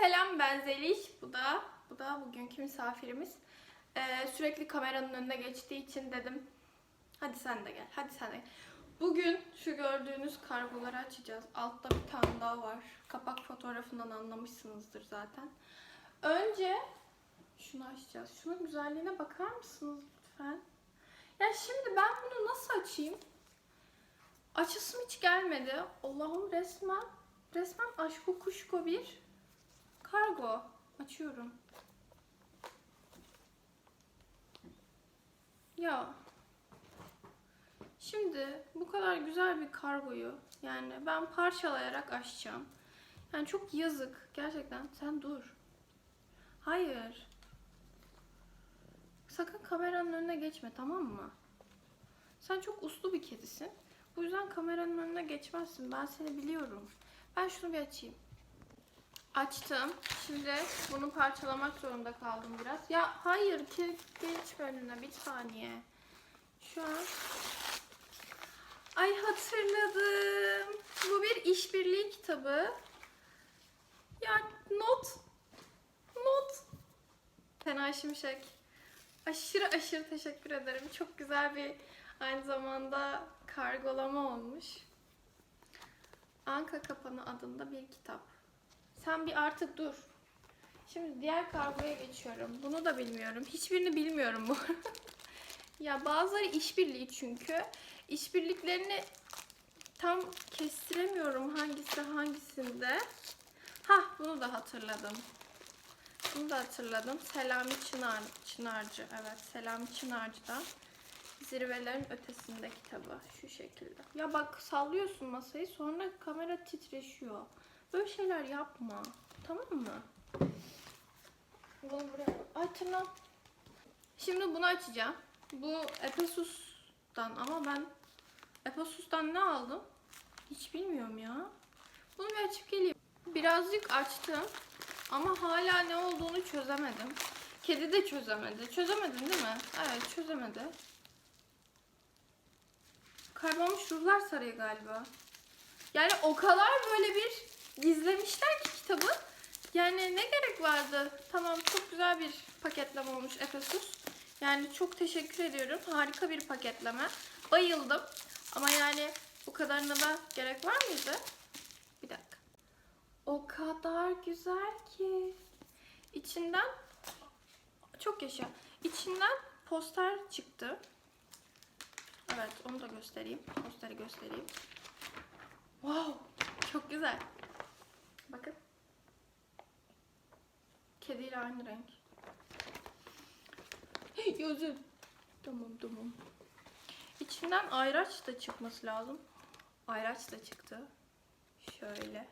selam ben Zeliş. Bu da bu da bugünkü misafirimiz. Ee, sürekli kameranın önüne geçtiği için dedim hadi sen de gel. Hadi sen de gel. Bugün şu gördüğünüz kargoları açacağız. Altta bir tane daha var. Kapak fotoğrafından anlamışsınızdır zaten. Önce şunu açacağız. Şunun güzelliğine bakar mısınız lütfen? Ya şimdi ben bunu nasıl açayım? Açısım hiç gelmedi. Allah'ım resmen resmen aşko kuşko bir kargo. Açıyorum. Ya şimdi bu kadar güzel bir kargoyu yani ben parçalayarak açacağım. Yani çok yazık gerçekten. Sen dur. Hayır. Sakın kameranın önüne geçme tamam mı? Sen çok uslu bir kedisin. Bu yüzden kameranın önüne geçmezsin. Ben seni biliyorum. Ben şunu bir açayım. Açtım. Şimdi bunu parçalamak zorunda kaldım biraz. Ya hayır ki geç önüne bir saniye. Şu an Ay hatırladım. Bu bir işbirliği kitabı. Ya not. Not. Fena Şimşek. Aşırı aşırı teşekkür ederim. Çok güzel bir aynı zamanda kargolama olmuş. Anka Kapanı adında bir kitap. Sen bir artık dur. Şimdi diğer kargoya geçiyorum. Bunu da bilmiyorum. Hiçbirini bilmiyorum bu. ya bazıları işbirliği çünkü. İşbirliklerini tam kestiremiyorum hangisi hangisinde. Ha bunu da hatırladım. Bunu da hatırladım. Selami Çınar, Çınarcı. Evet Selami Çınarcı'dan. Zirvelerin ötesinde kitabı. Şu şekilde. Ya bak sallıyorsun masayı sonra kamera titreşiyor. Böyle şeyler yapma. Tamam mı? Bunu buraya... Ay tırnağım. Şimdi bunu açacağım. Bu Epesus'tan ama ben Epesus'tan ne aldım? Hiç bilmiyorum ya. Bunu bir açıp geleyim. Birazcık açtım. Ama hala ne olduğunu çözemedim. Kedi de çözemedi. Çözemedin değil mi? Evet çözemedi. Kaybolmuş ruhlar sarayı galiba. Yani o kadar böyle bir gizlemişler ki kitabı. Yani ne gerek vardı? Tamam çok güzel bir paketleme olmuş Efesus. Yani çok teşekkür ediyorum. Harika bir paketleme. Bayıldım. Ama yani bu kadarına da gerek var mıydı? Bir dakika. O kadar güzel ki. İçinden çok yaşa. İçinden poster çıktı. Evet onu da göstereyim. Posteri göstereyim. Wow çok güzel. Bakın. Kediyle aynı renk. Gözüm. Tamam tamam. İçinden ayraç da çıkması lazım. Ayraç da çıktı. Şöyle.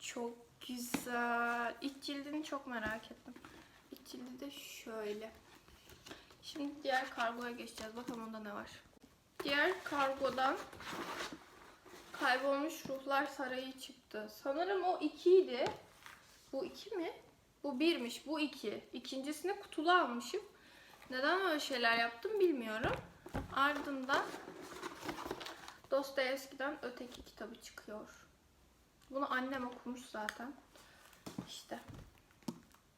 Çok güzel. İlk cildini çok merak ettim. İlk cildi de şöyle. Şimdi diğer kargoya geçeceğiz. Bakalım onda ne var. Diğer kargodan kaybolmuş ruhlar sarayı çıktı. Sanırım o ikiydi. Bu iki mi? Bu birmiş. Bu iki. İkincisini kutulu almışım. Neden öyle şeyler yaptım bilmiyorum. Ardından Dostoyevski'den öteki kitabı çıkıyor. Bunu annem okumuş zaten. İşte.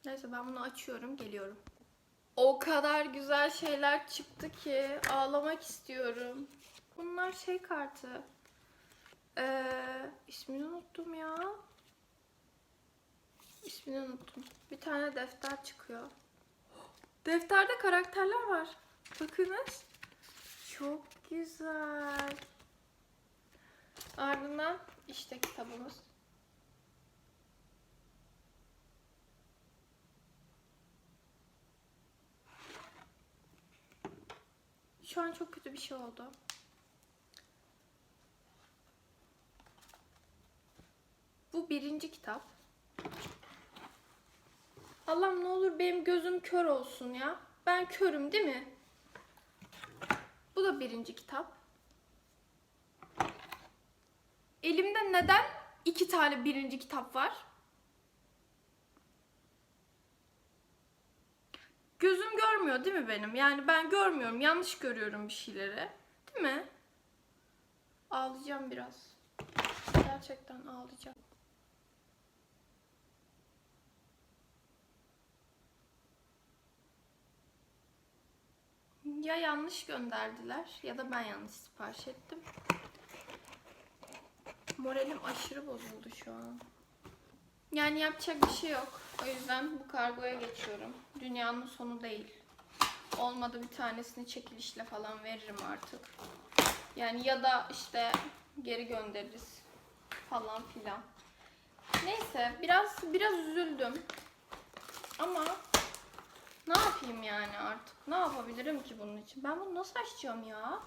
Neyse ben bunu açıyorum, geliyorum. O kadar güzel şeyler çıktı ki ağlamak istiyorum. Bunlar şey kartı. Ee, ismini unuttum ya. İsmini unuttum. Bir tane defter çıkıyor. Defterde karakterler var. Bakınız. Çok güzel. Ardından işte kitabımız. Şu an çok kötü bir şey oldu. Birinci kitap. Allah'ım ne olur benim gözüm kör olsun ya. Ben körüm değil mi? Bu da birinci kitap. Elimde neden iki tane birinci kitap var? Gözüm görmüyor değil mi benim? Yani ben görmüyorum, yanlış görüyorum bir şeyleri. Değil mi? Ağlayacağım biraz. Gerçekten ağlayacağım. Ya yanlış gönderdiler ya da ben yanlış sipariş ettim. Moralim aşırı bozuldu şu an. Yani yapacak bir şey yok. O yüzden bu kargoya geçiyorum. Dünyanın sonu değil. Olmadı bir tanesini çekilişle falan veririm artık. Yani ya da işte geri göndeririz falan filan. Neyse biraz biraz üzüldüm. Ama ne yapayım yani artık? Ne yapabilirim ki bunun için? Ben bunu nasıl açacağım ya?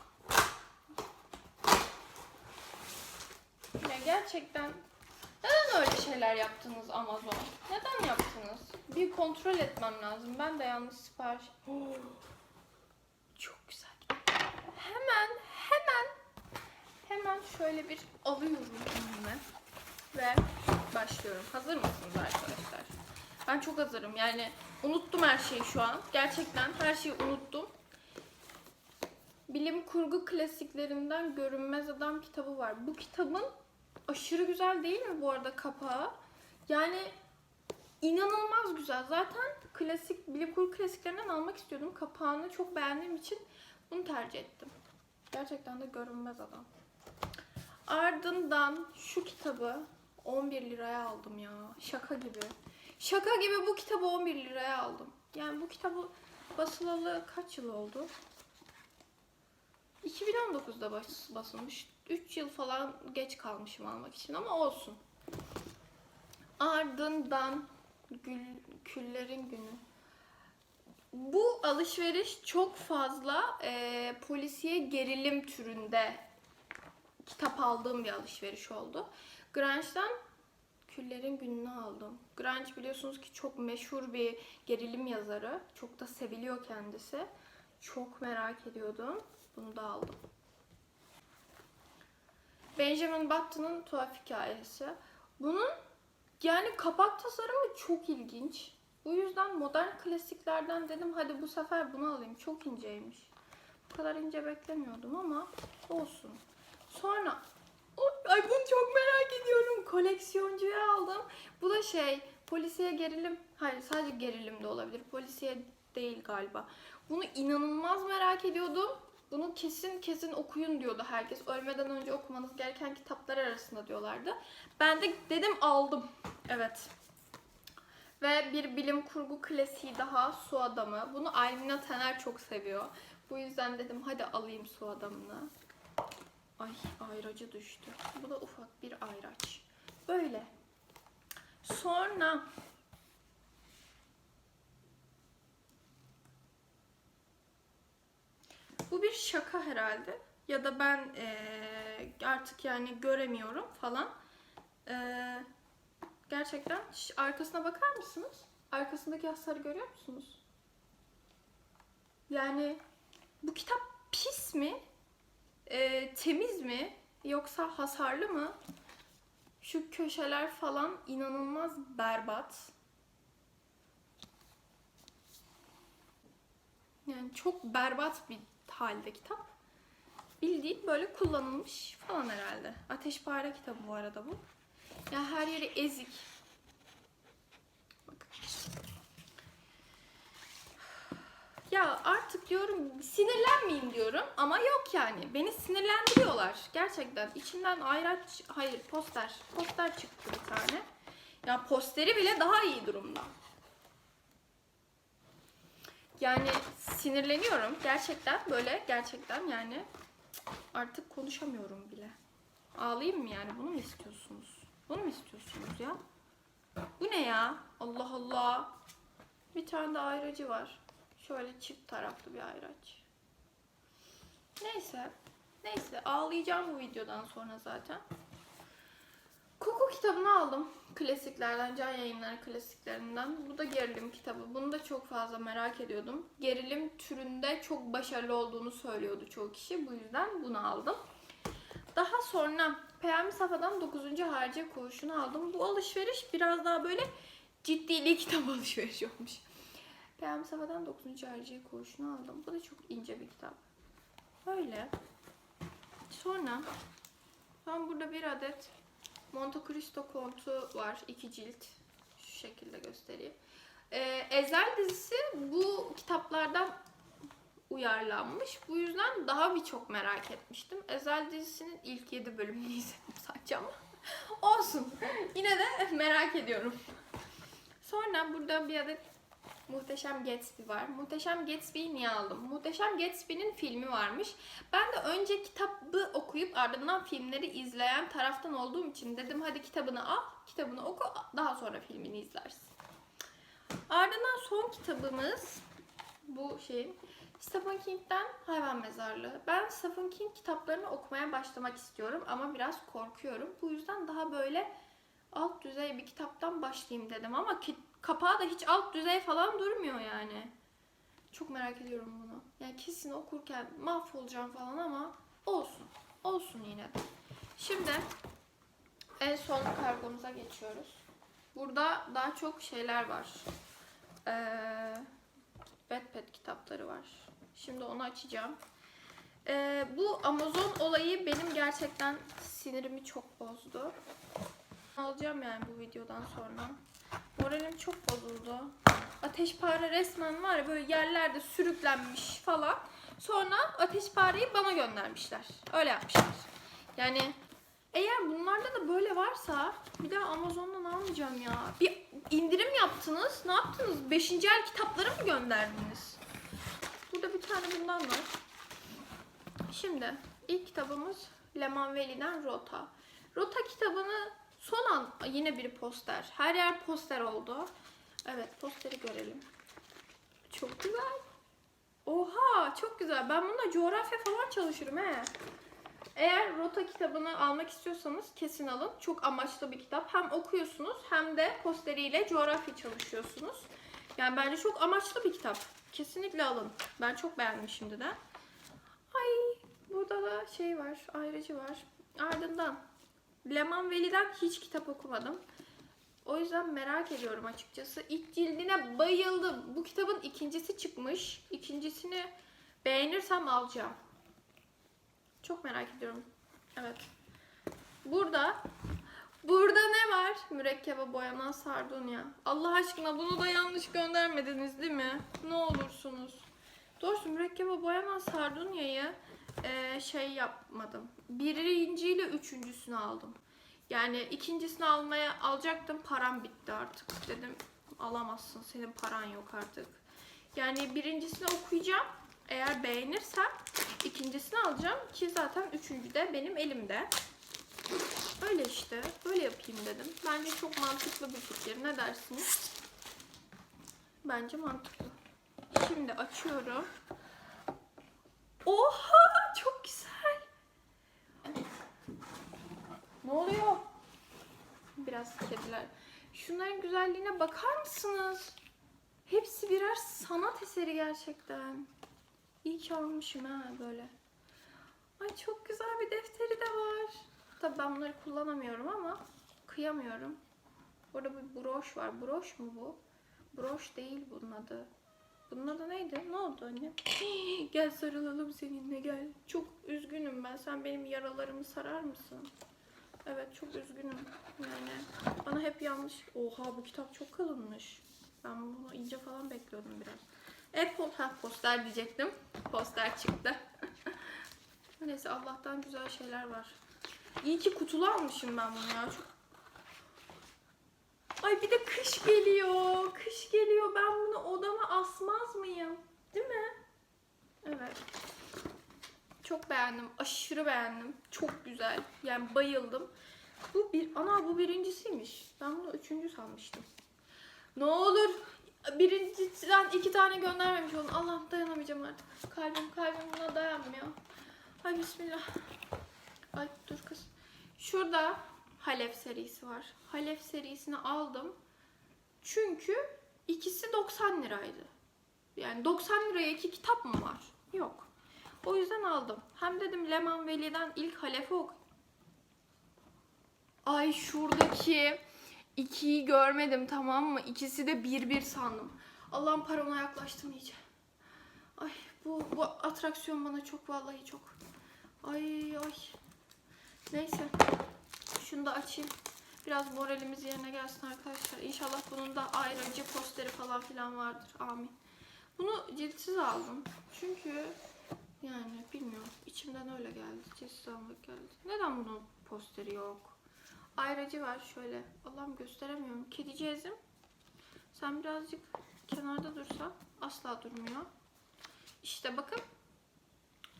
Ya gerçekten neden öyle şeyler yaptınız Amazon? Neden yaptınız? Bir kontrol etmem lazım. Ben de yanlış sipariş... Çok güzel. Hemen, hemen, hemen şöyle bir alıyorum elime ve başlıyorum. Hazır mısınız arkadaşlar? Ben çok hazırım. Yani unuttum her şeyi şu an. Gerçekten her şeyi unuttum. Bilim kurgu klasiklerinden Görünmez Adam kitabı var. Bu kitabın aşırı güzel değil mi bu arada kapağı? Yani inanılmaz güzel. Zaten klasik bilim kurgu klasiklerinden almak istiyordum. Kapağını çok beğendiğim için bunu tercih ettim. Gerçekten de Görünmez Adam. Ardından şu kitabı 11 liraya aldım ya. Şaka gibi. Şaka gibi bu kitabı 11 liraya aldım. Yani bu kitabı basılalı kaç yıl oldu? 2019'da bas, basılmış. 3 yıl falan geç kalmışım almak için ama olsun. Ardından gül, küllerin günü. Bu alışveriş çok fazla e, polisiye gerilim türünde kitap aldığım bir alışveriş oldu. Grange'den Küllerin Gününü aldım. Grange biliyorsunuz ki çok meşhur bir gerilim yazarı. Çok da seviliyor kendisi. Çok merak ediyordum. Bunu da aldım. Benjamin Button'ın Tuhaf Hikayesi. Bunun yani kapak tasarımı çok ilginç. Bu yüzden modern klasiklerden dedim hadi bu sefer bunu alayım. Çok inceymiş. Bu kadar ince beklemiyordum ama olsun. Sonra ay bunu çok merak ediyorum. Koleksiyoncuya aldım. Bu da şey polisiye gerilim. Hayır sadece gerilim de olabilir. Polisiye değil galiba. Bunu inanılmaz merak ediyordum. Bunu kesin kesin okuyun diyordu herkes. Ölmeden önce okumanız gereken kitaplar arasında diyorlardı. Ben de dedim aldım. Evet. Ve bir bilim kurgu klasiği daha Su Adamı. Bunu Almina Taner çok seviyor. Bu yüzden dedim hadi alayım Su Adamı'nı. Ay ayracı düştü. Bu da ufak bir ayraç. Böyle. Sonra bu bir şaka herhalde. Ya da ben eee, artık yani göremiyorum falan. Eee, gerçekten Şş, arkasına bakar mısınız? Arkasındaki hasarı görüyor musunuz? Yani bu kitap pis mi? Ee, temiz mi yoksa hasarlı mı? Şu köşeler falan inanılmaz berbat. Yani çok berbat bir halde kitap. Bildiğin böyle kullanılmış falan herhalde. Ateşpare kitabı bu arada bu. Ya her yeri ezik. Bakın. Ya artık diyorum sinirlenmeyeyim diyorum ama yok yani. Beni sinirlendiriyorlar gerçekten. İçinden ayraç, hayır poster. Poster çıktı bir tane. Ya posteri bile daha iyi durumda. Yani sinirleniyorum gerçekten böyle gerçekten yani artık konuşamıyorum bile. Ağlayayım mı yani bunu mu istiyorsunuz? Bunu mu istiyorsunuz ya? Bu ne ya? Allah Allah. Bir tane de ayracı var. Şöyle çift taraflı bir ayraç. Neyse. Neyse ağlayacağım bu videodan sonra zaten. Koku kitabını aldım. Klasiklerden, Can Yayınları klasiklerinden. Bu da gerilim kitabı. Bunu da çok fazla merak ediyordum. Gerilim türünde çok başarılı olduğunu söylüyordu çoğu kişi. Bu yüzden bunu aldım. Daha sonra Peyami Safa'dan 9. Harcı Koğuşu'nu aldım. Bu alışveriş biraz daha böyle ciddili kitap alışverişi olmuş. Peyami Safa'dan 9. Harcı Koğuşu'nu aldım. Bu da çok ince bir kitap. Böyle. Sonra ben burada bir adet Monte Cristo kontu var. iki cilt. Şu şekilde göstereyim. Ee, Ezel dizisi bu kitaplardan uyarlanmış. Bu yüzden daha bir çok merak etmiştim. Ezel dizisinin ilk 7 bölümünü izledim sadece ama olsun. Yine de merak ediyorum. Sonra burada bir adet Muhteşem Gatsby var. Muhteşem Gatsby'yi niye aldım? Muhteşem Gatsby'nin filmi varmış. Ben de önce kitabı okuyup ardından filmleri izleyen taraftan olduğum için dedim hadi kitabını al, kitabını oku, daha sonra filmini izlersin. Ardından son kitabımız bu şeyin Stephen King'den Hayvan Mezarlığı. Ben Stephen King kitaplarını okumaya başlamak istiyorum ama biraz korkuyorum. Bu yüzden daha böyle alt düzey bir kitaptan başlayayım dedim ama ki, kapağı da hiç alt düzey falan durmuyor yani. Çok merak ediyorum bunu. Yani kesin okurken mahvolacağım falan ama olsun. Olsun yine de. Şimdi en son kargomuza geçiyoruz. Burada daha çok şeyler var. Ee, kitapları var. Şimdi onu açacağım. Ee, bu Amazon olayı benim gerçekten sinirimi çok bozdu. Alacağım yani bu videodan sonra. Moralim çok bozuldu. Ateşpare resmen var ya böyle yerlerde sürüklenmiş falan. Sonra ateşpareyi bana göndermişler. Öyle yapmışlar. Yani eğer bunlarda da böyle varsa bir daha Amazon'dan almayacağım ya. Bir indirim yaptınız. Ne yaptınız? Beşinci el kitapları mı gönderdiniz? Burada bir tane bundan var. Şimdi ilk kitabımız Leman Veli'den Rota. Rota kitabını son an yine bir poster. Her yer poster oldu. Evet posteri görelim. Çok güzel. Oha çok güzel. Ben bununla coğrafya falan çalışırım he. Eğer Rota kitabını almak istiyorsanız kesin alın. Çok amaçlı bir kitap. Hem okuyorsunuz hem de posteriyle coğrafya çalışıyorsunuz. Yani bence çok amaçlı bir kitap. Kesinlikle alın. Ben çok beğendim şimdiden. Ay burada da şey var, ayrıcı var. Ardından Leman Veli'den hiç kitap okumadım. O yüzden merak ediyorum açıkçası. İlk cildine bayıldım. Bu kitabın ikincisi çıkmış. İkincisini beğenirsem alacağım. Çok merak ediyorum. Evet. Burada Burada ne var? Mürekkebe boyanan sardunya. Allah aşkına bunu da yanlış göndermediniz değil mi? Ne olursunuz. Doğrusu mürekkebe boyanan sardunyayı eee, şey yapmadım. Birinciyle üçüncüsünü aldım. Yani ikincisini almaya alacaktım. Param bitti artık. Dedim alamazsın. Senin paran yok artık. Yani birincisini okuyacağım. Eğer beğenirsem ikincisini alacağım ki zaten üçüncü de benim elimde. Öyle işte. Böyle yapayım dedim. Bence çok mantıklı bir fikir. Ne dersiniz? Bence mantıklı. Şimdi açıyorum. Oha! Çok güzel. Ne oluyor? Biraz kediler. Şunların güzelliğine bakar mısınız? Hepsi birer sanat eseri gerçekten. İyi ki almışım ha böyle. Ay çok güzel bir defteri de var. Tabii ben bunları kullanamıyorum ama kıyamıyorum. Burada bir broş var. Broş mu bu? Broş değil bunun adı. Bunun adı neydi? Ne oldu anne? gel sarılalım seninle gel. Çok üzgünüm ben. Sen benim yaralarımı sarar mısın? Evet çok üzgünüm. Yani bana hep yanlış. Oha bu kitap çok kalınmış. Ben bunu ince falan bekliyordum biraz. Apple ha poster diyecektim. Poster çıktı. Neyse Allah'tan güzel şeyler var. İyi ki kutulu almışım ben bunu ya. Çok... Ay bir de kış geliyor. Kış geliyor. Ben bunu odama asmaz mıyım? Değil mi? Evet. Çok beğendim. Aşırı beğendim. Çok güzel. Yani bayıldım. Bu bir ana bu birincisiymiş. Ben bunu üçüncü sanmıştım. Ne olur birinciden iki tane göndermemiş olun. Allah'ım dayanamayacağım artık. Kalbim kalbim buna dayanmıyor. Ay bismillah. Ay dur kız. Şurada Halef serisi var. Halef serisini aldım. Çünkü ikisi 90 liraydı. Yani 90 liraya iki kitap mı var? Yok. O yüzden aldım. Hem dedim Leman Veli'den ilk Halef'i ok. Ay şuradaki ikiyi görmedim tamam mı? İkisi de bir bir sandım. Allah'ım parona yaklaştım iyice. Ay bu, bu atraksiyon bana çok vallahi çok. Ay ay. Neyse. Şunu da açayım. Biraz moralimiz yerine gelsin arkadaşlar. İnşallah bunun da ayrıca posteri falan filan vardır. Amin. Bunu ciltsiz aldım. Çünkü yani bilmiyorum. içimden öyle geldi. Ciltsiz almak geldi. Neden bunun posteri yok? Ayracı var şöyle. Allah'ım gösteremiyorum. Kedicezim. Sen birazcık kenarda dursan asla durmuyor. İşte bakın.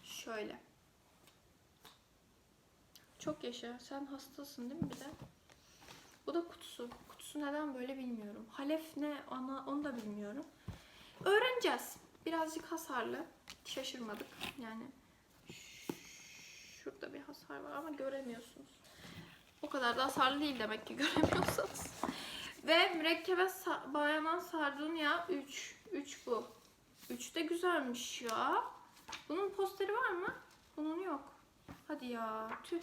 Şöyle. Çok yaşa. Sen hastasın değil mi bir de? Bu da kutusu. Kutusu neden böyle bilmiyorum. Halef ne ana onu da bilmiyorum. Öğreneceğiz. Birazcık hasarlı. Şaşırmadık. Yani şurada bir hasar var ama göremiyorsunuz. O kadar da hasarlı değil demek ki göremiyorsanız. Ve mürekkebe sa- bayanan sardunya 3. 3 bu. 3 de güzelmiş ya. Bunun posteri var mı? Bunun yok. Hadi ya. Tüh.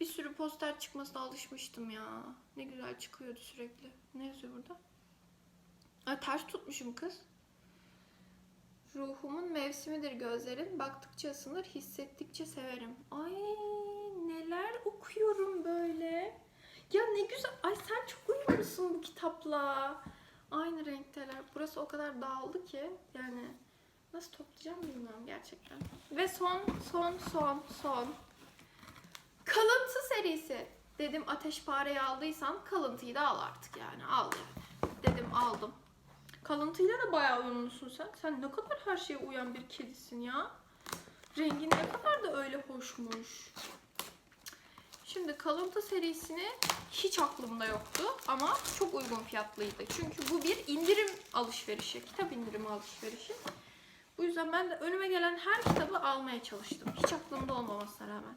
Bir sürü poster çıkmasına alışmıştım ya. Ne güzel çıkıyordu sürekli. Ne yazıyor burada? Ay ters tutmuşum kız. Ruhumun mevsimidir gözlerin. Baktıkça ısınır, hissettikçe severim. Ay neler okuyorum böyle. Ya ne güzel. Ay sen çok uyumlusun bu kitapla. Aynı renkteler. Burası o kadar dağıldı ki yani nasıl toplayacağım bilmiyorum gerçekten. Ve son son son son Kalıntı serisi. Dedim ateşpareyi aldıysan kalıntıyı da al artık yani. Al yani. Dedim aldım. Kalıntıyla da bayağı uyumlusun sen. Sen ne kadar her şeye uyan bir kedisin ya. Rengin ne kadar da öyle hoşmuş. Şimdi kalıntı serisini hiç aklımda yoktu ama çok uygun fiyatlıydı. Çünkü bu bir indirim alışverişi, kitap indirimi alışverişi. Bu yüzden ben de önüme gelen her kitabı almaya çalıştım. Hiç aklımda olmamasına rağmen.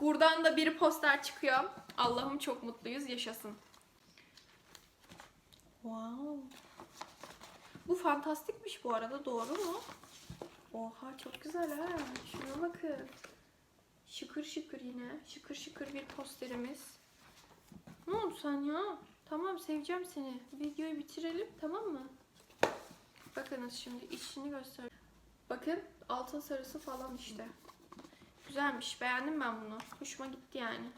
Buradan da bir poster çıkıyor. Allah'ım çok mutluyuz. Yaşasın. Wow. Bu fantastikmiş bu arada. Doğru mu? Oha çok güzel ha. Şuna bakın. Şıkır şıkır yine. Şıkır şıkır bir posterimiz. Ne oldu sen ya? Tamam seveceğim seni. Videoyu bitirelim tamam mı? Bakınız şimdi içini göster. Bakın altın sarısı falan işte. Güzelmiş. Beğendim ben bunu. Hoşuma gitti yani.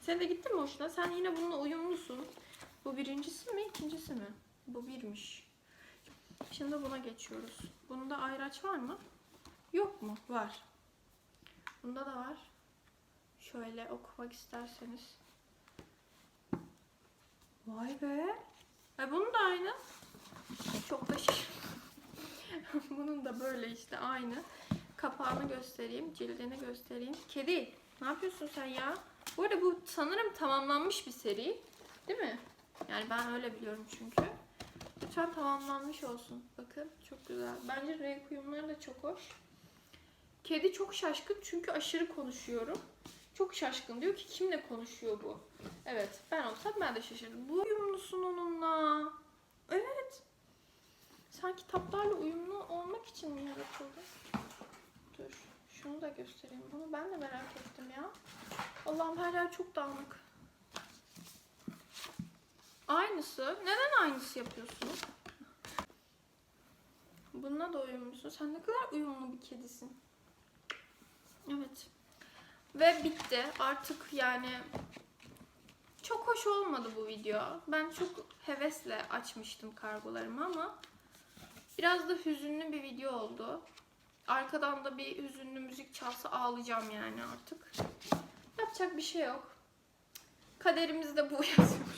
Sen de gitti mi hoşuna? Sen yine bununla uyumlusun. Bu birincisi mi, ikincisi mi? Bu birmiş. Şimdi buna geçiyoruz. Bunda ayraç var mı? Yok mu? Var. Bunda da var. Şöyle okumak isterseniz. Vay be. E bunun da aynı. Çok da şey. bunun da böyle işte aynı. Kapağını göstereyim, cildini göstereyim. Kedi, ne yapıyorsun sen ya? Bu arada bu sanırım tamamlanmış bir seri. Değil mi? Yani ben öyle biliyorum çünkü. Lütfen tamamlanmış olsun. Bakın çok güzel. Bence renk uyumları da çok hoş. Kedi çok şaşkın çünkü aşırı konuşuyorum. Çok şaşkın. Diyor ki kimle konuşuyor bu? Evet ben olsam ben de şaşırırım. Bu uyumlusun onunla. Evet. Sen kitaplarla uyumlu olmak için mi yaratıldın? Şunu da göstereyim. Bunu ben de merak ettim ya. Allah'ım her yer çok dağınık. Aynısı. Neden aynısı yapıyorsun? Bununla da uyumlusun. Sen ne kadar uyumlu bir kedisin. Evet. Ve bitti. Artık yani çok hoş olmadı bu video. Ben çok hevesle açmıştım kargolarımı ama biraz da hüzünlü bir video oldu. Arkadan da bir hüzünlü müzik çalsa ağlayacağım yani artık. Yapacak bir şey yok. Kaderimizde bu yazıyormuş.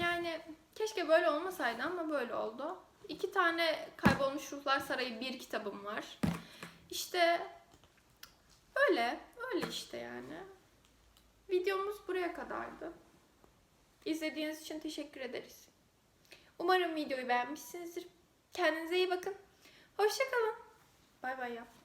yani keşke böyle olmasaydı ama böyle oldu. İki tane Kaybolmuş Ruhlar Sarayı bir kitabım var. İşte öyle. Öyle işte yani. Videomuz buraya kadardı. İzlediğiniz için teşekkür ederiz. Umarım videoyu beğenmişsinizdir. Kendinize iyi bakın. Hoşçakalın. Bay bay yap.